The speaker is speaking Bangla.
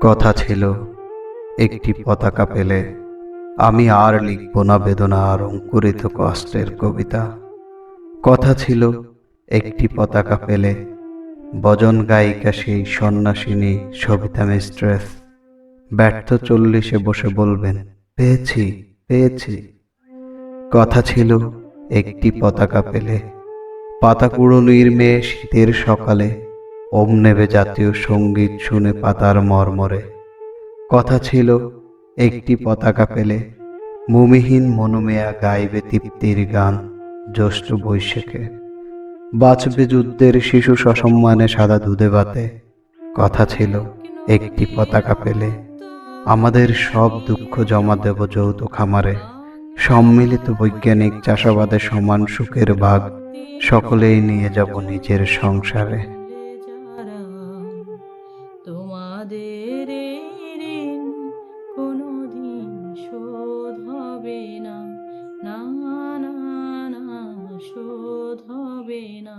কথা ছিল, একটি পতাকা পেলে আমি আর লিখব না বেদনা আর অঙ্কুরিত কষ্টের কবিতা। কথা ছিল, একটি পতাকা পেলে বজন গায়িকা সেই সন্ন্যাসিনী সবিতা মিস্ট্রেস ব্যর্থ চল্লিশে বসে বলবেন, পেয়েছি পেয়েছি। কথা ছিল, একটি পতাকা পেলে পাতা কুড়োনির মেয়ে শীতের সকালে ওম নেবে জাতীয় সংগীত শুনে পাতার মর্মরে। কথা ছিল, একটি পতাকা পেলে মুমিহীন মনোমেয়া গাইবে তৃপ্তির গান জ্যৈষ্ঠ বৈশাখে। বাঁচবে যুদ্ধের শিশু সসম্মানে সাদা দুধে বাতে। কথা ছিল, একটি পতাকা পেলে আমাদের সব দুঃখ জমা দেব যৌথ খামারে। সম্মিলিত বৈজ্ঞানিক চাষাবাদে সমান সুখের ভাগ সকলেই নিয়ে যাব নিজের সংসারে। তাদের ঋণ কোনো দিন শোধ হবে না না না শোধ হবে না।